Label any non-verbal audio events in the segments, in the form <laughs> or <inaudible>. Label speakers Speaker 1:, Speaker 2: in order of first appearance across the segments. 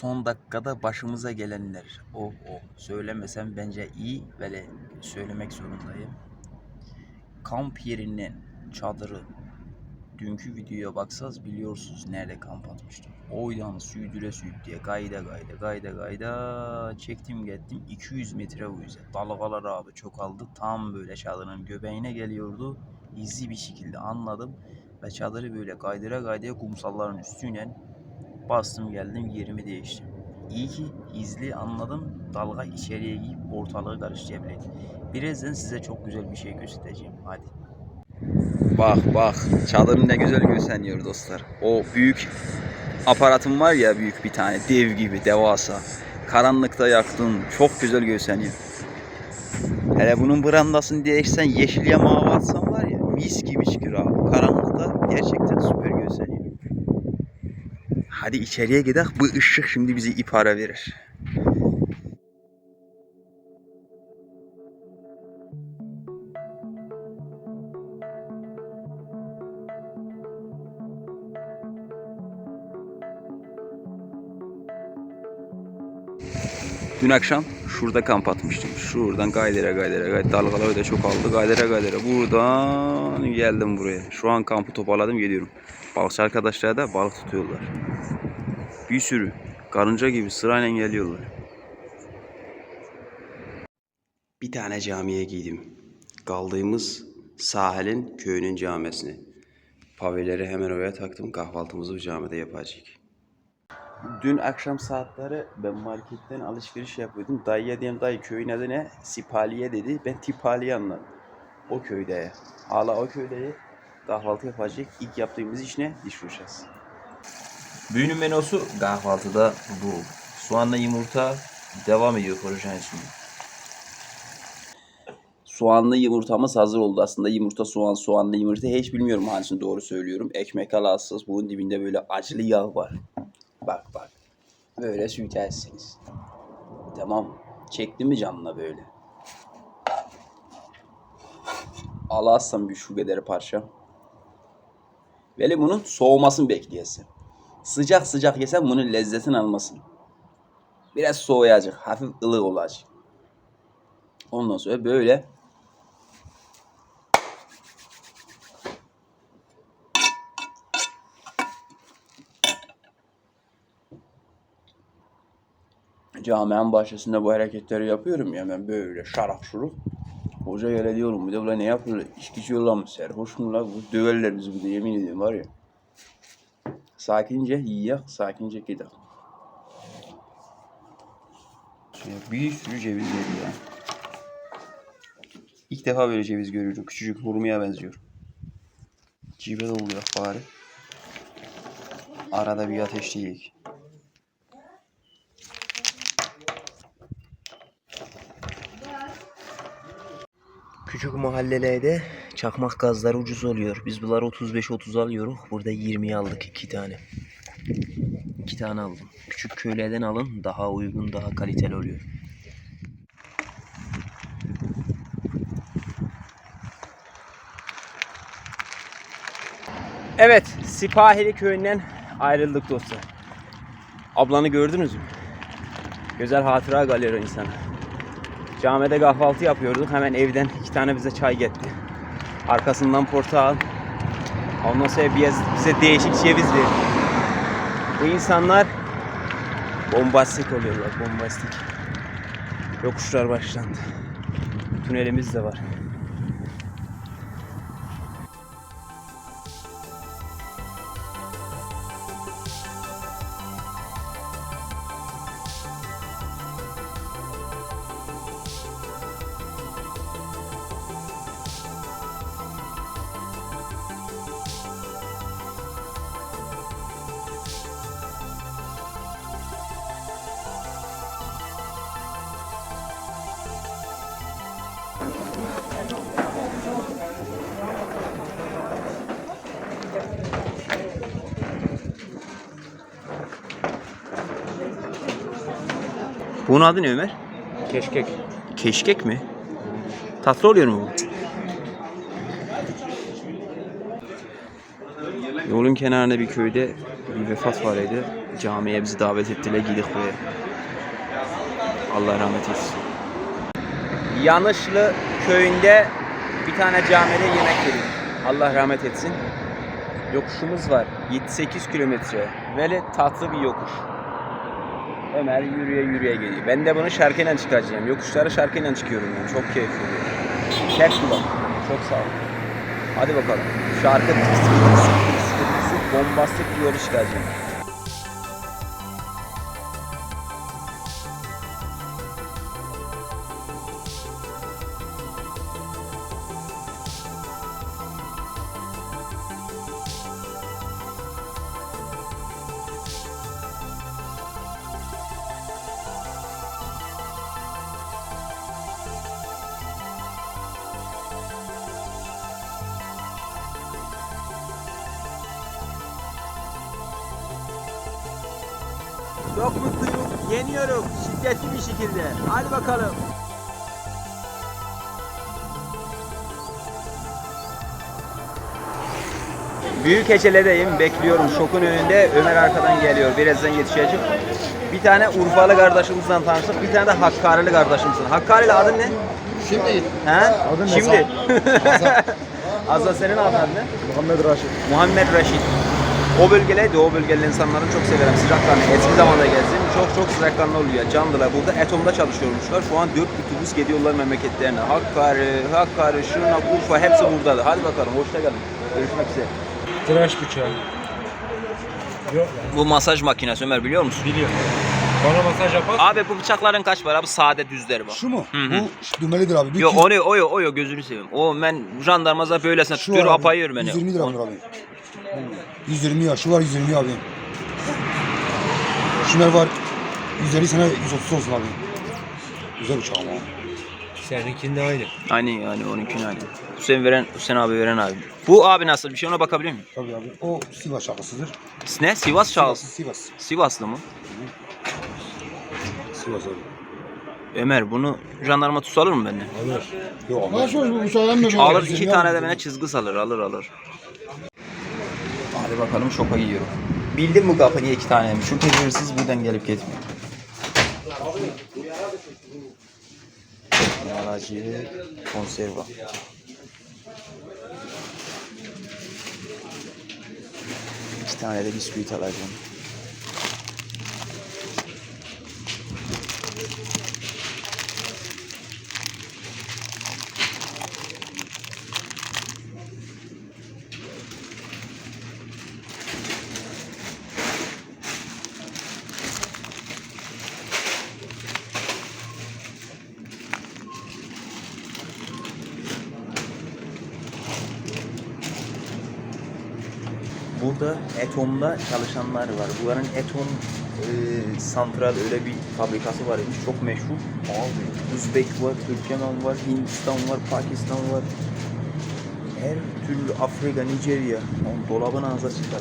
Speaker 1: Son dakikada başımıza gelenler. Oh oh. Söylemesem bence iyi. Böyle söylemek zorundayım. Kamp yerinin çadırı. Dünkü videoya baksanız biliyorsunuz nerede kamp atmıştım. Oydan süydüre süydüye gayda gayda gayda gayda çektim gittim 200 metre bu yüze. Dalgalar abi çok aldı. Tam böyle çadırın göbeğine geliyordu. İzi bir şekilde anladım. Ve çadırı böyle kaydıra kaydıra kumsalların üstüyle bastım geldim yerimi değiştim. İyi ki izli anladım. Dalga içeriye girip ortalığı karıştırabilir. Birazdan size çok güzel bir şey göstereceğim. Hadi. Bak bak çadırın ne güzel gösteriyor dostlar. O büyük aparatım var ya büyük bir tane dev gibi devasa. Karanlıkta yaktın çok güzel gösteriyor. Hele bunun brandasını değişsen yeşil yamağa atsan var ya mis gibi çıkıyor abi. Karanlıkta gerçekten süper gösteriyor. Hadi içeriye gidelim. Bu ışık şimdi bizi ipara verir. Dün akşam şurada kamp atmıştım. Şuradan gaydere gaydere gaydere. Dalgalar da çok aldı. Gaydere gaydere. Buradan geldim buraya. Şu an kampı toparladım geliyorum. Balıkçı arkadaşlar da balık tutuyorlar. Bir sürü. Karınca gibi sırayla geliyorlar. Bir tane camiye giydim. Kaldığımız sahilin köyünün camisine. Paveleri hemen oraya taktım. Kahvaltımızı bu camide yapacağız. Dün akşam saatleri ben marketten alışveriş yapıyordum. Dayıya diyeyim dayı köyün adı ne? Sipaliye dedi. Ben Tipaliye anladım. O köyde. Hala o köyde kahvaltı yapacak. İlk yaptığımız iş ne? Diş fırçası. Büyünün menüsü kahvaltıda bu. Soğanla yumurta devam ediyor projen şimdi. Soğanlı yumurtamız hazır oldu. Aslında yumurta, soğan, soğanlı yumurta hiç bilmiyorum hangisini doğru söylüyorum. Ekmek alasız. Bunun dibinde böyle acılı yağ var. Bak bak. Böyle sürtersiniz. Tamam. Çekti mi canına böyle? Alasın bir şu kadar parça. Böyle bunun soğumasını bekleyesin. Sıcak sıcak yesen bunun lezzetini almasın. Biraz soğuyacak. Hafif ılık olacak. Ondan sonra böyle Caminin bahçesinde bu hareketleri yapıyorum ya ben böyle şarak şuruk. Hoca gele diyorum bir de ne yapıyorlar? İçki içiyorlar mı? Serhoş mu la? Bu döverler bizi bir de yemin ediyorum var ya. Sakince yiyek, sakince. Şöyle bir sürü ceviz veriyor ya. İlk defa böyle ceviz görüyorum. Küçücük hurmaya benziyor. Cive oluyor bari. Arada bir ateşleyek. Küçük mahallelerde çakmak gazları ucuz oluyor. Biz bunları 35-30 alıyoruz. Burada 20'ye aldık iki tane. İki tane aldım. Küçük köylerden alın. Daha uygun, daha kaliteli oluyor. Evet, Sipahili köyünden ayrıldık dostlar. Ablanı gördünüz mü? Güzel hatıra kalıyor insana. Camide kahvaltı yapıyorduk. Hemen evden iki tane bize çay getti. Arkasından portakal. Ondan sonra bize, bize değişik ceviz verdi. Bu insanlar bombastik oluyorlar, bombastik. Yokuşlar başlandı. Tünelimiz de var. Bunun adı ne Ömer?
Speaker 2: Keşkek.
Speaker 1: Keşkek mi? Tatlı oluyor mu bu? Yolun kenarında bir köyde bir vefat var idi. Camiye bizi davet ettiler gidik buraya. Allah rahmet eylesin. Yanışlı köyünde bir tane camide yemek yedik. Allah rahmet etsin. Yokuşumuz var. 7-8 kilometre. Böyle tatlı bir yokuş. Ömer yürüye yürüye geliyor. Ben de bunu şarkıyla çıkaracağım. Yokuşlara şarkıyla çıkıyorum ben. Çok keyifli oluyor. Çok sağ ol. Hadi bakalım. Şarkı bombastik bir yolu çıkaracağım. Çok mutluyum. Yeniyorum. Şiddetli bir şekilde. Hadi bakalım. Büyük Keçele'deyim. Bekliyorum. Şokun önünde. Ömer arkadan geliyor. Birazdan yetişecek. Bir tane Urfalı kardeşimizden tanıştık. Bir tane de Hakkari'li kardeşimizden. Hakkari'li adın ne?
Speaker 2: Şimdi
Speaker 1: He?
Speaker 2: Adın ne?
Speaker 1: Şimdi. Azza <laughs> senin adın ne?
Speaker 2: Muhammed Raşit.
Speaker 1: Muhammed Reşit. O bölgeleydi, o bölgeli insanları çok severim. Sıcakkanlı. Eski zamanda gezdim. Çok çok sıcakkanlı oluyor. Candılar. Burada Etom'da çalışıyormuşlar. Şu an 4 otobüs gidiyorlar memleketlerine. Hakkari, Hakkari, Şırnak, Urfa hepsi buradadır. Hadi bakalım. Hoşça kalın. Görüşmek üzere.
Speaker 2: Tıraş bıçağı. Yok
Speaker 1: Bu masaj makinesi Ömer biliyor musun?
Speaker 2: biliyorum. Bana masaj yapar.
Speaker 1: Abi bu bıçakların kaç var abi? Sade düzleri bak.
Speaker 3: Şu mu?
Speaker 1: Hı hı.
Speaker 3: Bu şu düğmelidir abi. Bir
Speaker 1: Yok
Speaker 3: kilo-
Speaker 1: o ne o yo o yo gözünü seveyim. O ben jandarmaza böylesine tutuyor
Speaker 3: var abi,
Speaker 1: apayıyor beni.
Speaker 3: 120 lira bunlar abi. 120 ya. Şu var 120 abi. Şunlar var. 150 sana 130 olsun abi. Güzel uçak ama.
Speaker 2: Seninkinde aynı.
Speaker 1: Aynı yani 12 aynı. Hüseyin veren, Hüseyin abi veren abi. Bu abi nasıl bir şey ona bakabilir miyim?
Speaker 3: Tabii abi. O Sivas şarkısıdır.
Speaker 1: Ne? Sivas şahıs.
Speaker 3: Sivas.
Speaker 1: Sivaslı mı?
Speaker 3: Sivas abi.
Speaker 1: Ömer bunu jandarma tut alır mı benden?
Speaker 2: Alır.
Speaker 3: Yok ama. Nasıl bu uçağı mı?
Speaker 1: Alır iki tane de bana çizgi salır alır alır. Bakalım şoka giyiyorum. Bildin mi kapıyı iki tane mi? Şu hırsız buradan gelip gitmiyor. Aracı konserva. İki tane de bisküvit alacağım. Burada Etom'da çalışanlar var. Bunların Etom e, santral öyle bir fabrikası var. Çok meşhur. Abi, Uzbek var, Türkmenistan var, Hindistan var, Pakistan var. Her türlü Afrika, Nijerya. Onun dolabın ağzına çıkar.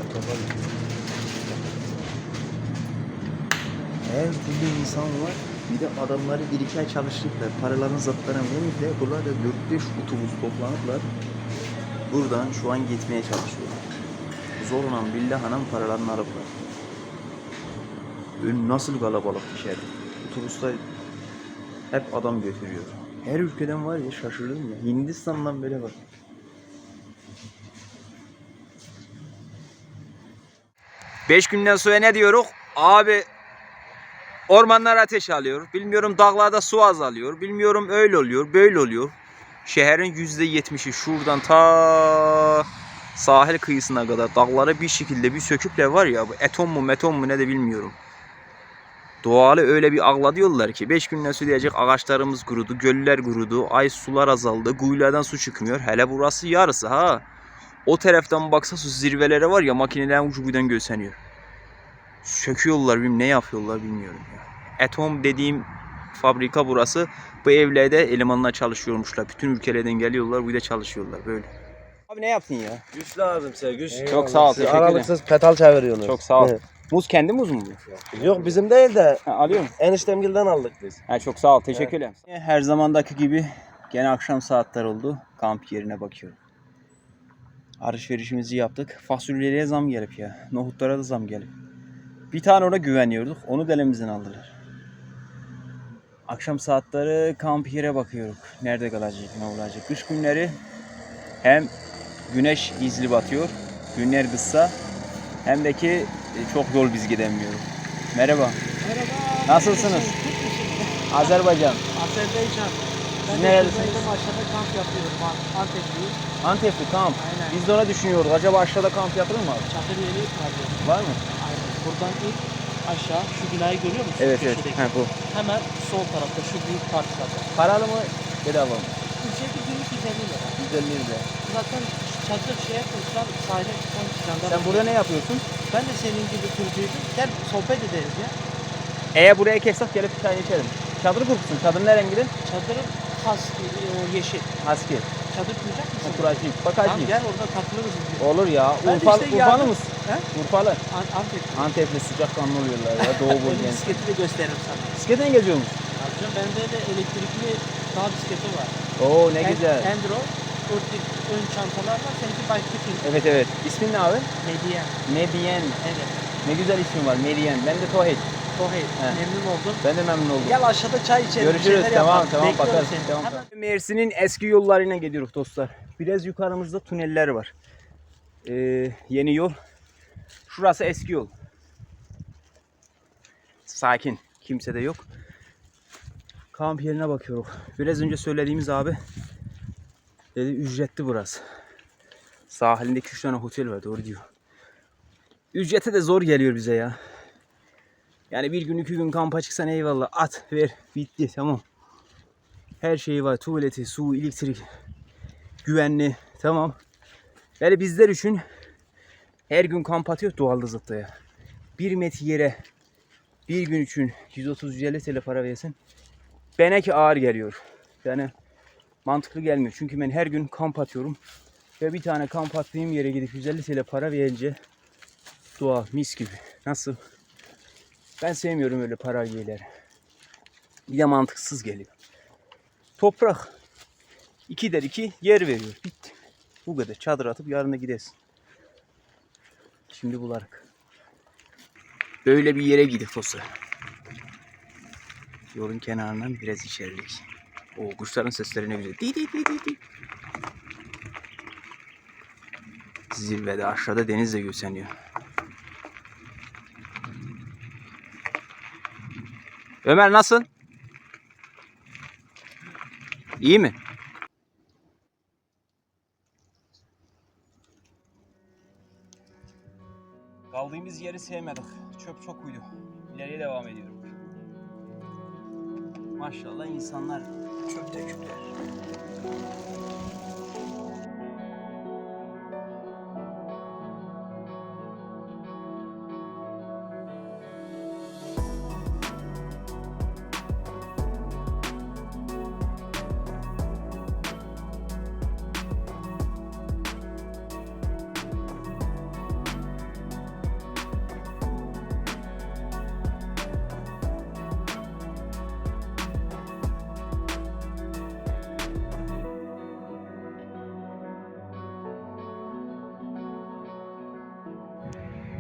Speaker 1: Her türlü insan var. Bir de adamları bir iki ay çalıştırdılar. Paralarını zatlarını vermişler. Bunlar da 4-5 otobüs toplanıplar. Buradan şu an gitmeye çalışıyorlar zorla billahanan paralarını alıplar. Ön nasıl kalabalık içeri. Otobüsler hep adam götürüyor. Her ülkeden var ya şaşırdım ya. Hindistan'dan böyle var. Beş günden sonra ne diyoruz? Abi ormanlar ateş alıyor. Bilmiyorum dağlarda su azalıyor. Bilmiyorum öyle oluyor, böyle oluyor. Şehrin yüzde yetmişi şuradan ta sahil kıyısına kadar dağları bir şekilde bir söküple var ya bu eton mu meton mu ne de bilmiyorum. Doğalı öyle bir ağla diyorlar ki 5 günden sürüyecek ağaçlarımız kurudu, göller kurudu, ay sular azaldı, kuyulardan su çıkmıyor. Hele burası yarısı ha. O taraftan baksa su zirvelere var ya makinelerin ucu buradan gözleniyor. Söküyorlar bilmem ne yapıyorlar bilmiyorum ya. Etom dediğim fabrika burası. Bu evlerde elemanlar çalışıyormuşlar. Bütün ülkelerden geliyorlar burada çalışıyorlar böyle. Abi ne yaptın ya?
Speaker 4: Güç lazım size güç.
Speaker 1: Çok sağ ol,
Speaker 4: Siz
Speaker 1: teşekkür ederim.
Speaker 4: Aralıksız petal çeviriyorsunuz.
Speaker 1: Çok sağ ol.
Speaker 4: Evet.
Speaker 1: Muz kendi muz mu bu?
Speaker 4: Yok bizim değil de
Speaker 1: Ha, alıyor musun?
Speaker 4: eniştemgilden aldık biz.
Speaker 1: Ha, çok sağ ol. Teşekkür ederim. Her zamandaki gibi gene akşam saatler oldu. Kamp yerine bakıyorum. Alışverişimizi yaptık. Fasulyeye zam gelip ya. Nohutlara da zam gelip. Bir tane ona güveniyorduk. Onu da elimizden aldılar. Akşam saatleri kamp yere bakıyoruz. Nerede kalacak, ne olacak. Kış günleri hem güneş gizli batıyor, günler kısa hem de ki e, çok yol biz gidemiyoruz. Merhaba.
Speaker 5: Merhaba.
Speaker 1: Nasılsınız? Azerbaycan.
Speaker 5: Azerbaycan.
Speaker 1: Siz nerelisiniz?
Speaker 5: aşağıda kamp yapıyorum. An- Antepliyim.
Speaker 1: Antepli kamp.
Speaker 5: Aynen.
Speaker 1: Biz de ona düşünüyorduk. Acaba aşağıda kamp yapılır mı abi?
Speaker 5: Çadır yeri var.
Speaker 1: Var mı?
Speaker 5: Aynen. Buradan ilk aşağı şu binayı görüyor musun?
Speaker 1: Evet evet.
Speaker 5: Köşedeki.
Speaker 1: Ha, bu.
Speaker 5: Hemen sol tarafta şu büyük parçada.
Speaker 1: Paralı mı? Bedava mı?
Speaker 5: Ücreti günlük 150 lira.
Speaker 1: 150 lira.
Speaker 5: Zaten çadır şeye kursan sahile çıkan jandarma.
Speaker 1: Sen burada ne yapıyorsun?
Speaker 5: Ben de senin gibi turcuydum. Gel sohbet ederiz ya.
Speaker 1: Eğer buraya kessak gelip bir tane içelim. Çadır kursun. Çadır ne renginin?
Speaker 5: Çadırın has o yeşil.
Speaker 1: Husky.
Speaker 5: Çadır kuracak mısın?
Speaker 1: Kuracıyım.
Speaker 5: Tamam
Speaker 1: Bakacıyım.
Speaker 5: gel orada takılırız. biz.
Speaker 1: Olur ya.
Speaker 5: Ben de
Speaker 1: Urfalı,
Speaker 5: işte
Speaker 1: Urfalı
Speaker 5: yardım-
Speaker 1: mısın?
Speaker 5: He?
Speaker 1: Urfalı.
Speaker 5: An- Antepli.
Speaker 1: Antepli sıcakkanlı oluyorlar ya. Doğu <laughs>
Speaker 5: Benim
Speaker 1: bölgesi.
Speaker 5: bisikleti de gösteririm sana.
Speaker 1: Bisikletle geziyor musun?
Speaker 5: Yapacağım. Bende de elektrikli dağ bisikleti var.
Speaker 1: Oo ne
Speaker 5: En-
Speaker 1: güzel.
Speaker 5: Endro. Örtük ön çantalar var. Seninki bike picking.
Speaker 1: Evet evet. İsmin ne abi?
Speaker 5: Medyen.
Speaker 1: Medyen.
Speaker 5: Evet.
Speaker 1: Ne güzel ismin var. Medyen. Ben de Tohit. He.
Speaker 5: Memnun oldum.
Speaker 1: Ben de memnun oldum.
Speaker 5: Gel aşağıda çay içelim.
Speaker 1: Görüşürüz. Tamam
Speaker 5: yapalım.
Speaker 1: tamam
Speaker 5: Bekliyorum
Speaker 1: bakarız.
Speaker 5: seni.
Speaker 1: Tamam,
Speaker 5: Hemen-
Speaker 1: tamam. Mersin'in eski yollarına gidiyoruz dostlar. Biraz yukarımızda tüneller var. Ee, yeni yol. Şurası eski yol. Sakin. Kimse de yok. Kamp yerine bakıyoruz. Biraz önce söylediğimiz abi dedi ücretli burası. Sahilinde 2-3 tane otel var doğru diyor. Ücrete de zor geliyor bize ya. Yani bir gün iki gün kampa çıksan eyvallah at ver bitti tamam. Her şeyi var tuvaleti, su, elektrik, güvenli tamam. Yani bizler için her gün kamp atıyor doğalda zıttı ya. Bir metre yere bir gün için 130-150 TL para versen bana ki ağır geliyor. Yani mantıklı gelmiyor. Çünkü ben her gün kamp atıyorum. Ve bir tane kamp attığım yere gidip 150 TL para verince doğal mis gibi. Nasıl? Ben sevmiyorum öyle para üyeleri. Bir de mantıksız geliyor. Toprak. iki der iki yer veriyor. Bitti. Bu kadar. Çadır atıp yarın da gidesin. Şimdi bularık. Böyle bir yere gidip olsa. Yolun kenarından biraz içerilik. O kuşların sesleri ne güzel. Di di di di di. Zirvede aşağıda deniz de göseniyor. Ömer nasıl? İyi mi? Kaldığımız yeri sevmedik. Çöp çok uydu. İleriye devam ediyorum. Maşallah insanlar çöp döküpler.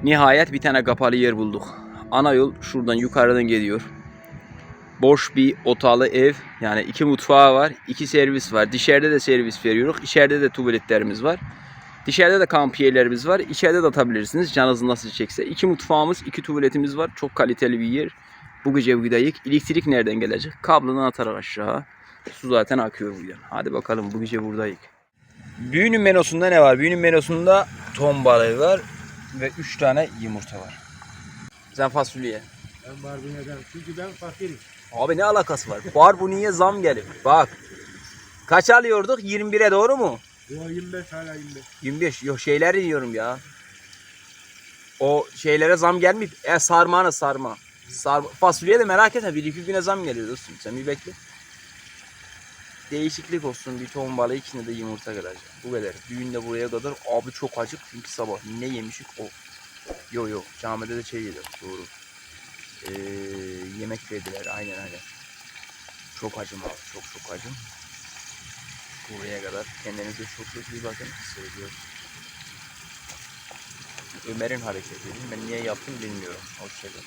Speaker 1: Nihayet bir tane kapalı yer bulduk. Ana yol şuradan yukarıdan geliyor. Boş bir otalı ev. Yani iki mutfağı var. iki servis var. Dışarıda da servis veriyoruz. İçeride de tuvaletlerimiz var. Dışarıda da kamp yerlerimiz var. İçeride de atabilirsiniz. Canınız nasıl çekse. İki mutfağımız, iki tuvaletimiz var. Çok kaliteli bir yer. Bu gece gidayık. Elektrik nereden gelecek? Kablodan atarak aşağı. Su zaten akıyor buradan. Hadi bakalım bu gece buradayız. Büyünün menosunda ne var? Büyünün menosunda ton balığı var ve 3 tane yumurta var. Sen fasulye.
Speaker 2: Ben barbunya'dan çünkü ben fakirim.
Speaker 1: Abi ne alakası var? Barbuniye zam gelip. Bak. Kaç alıyorduk? 21'e doğru mu?
Speaker 2: O 25 hala 25.
Speaker 1: 25. Yok şeyleri diyorum ya. O şeylere zam gelmeyip e sarmağına sarma. Sar, fasulyeye de merak etme. Bir iki güne zam geliyor dostum. Sen bir bekle. Değişiklik olsun. Bir ton balığı içinde de yumurta gelecek. Bu kadar. Düğün de buraya kadar. Abi çok acık. Çünkü sabah ne yemişik o. Yo yo. Camide de şey yedim. Doğru. Ee, yemek verdiler. Aynen aynen. Çok acım abi. Çok çok acım. Buraya kadar. Kendinize çok çok iyi bakın. Seviyorum. Ömer'in hareketi. Ben niye yaptım bilmiyorum. Hoşçakalın.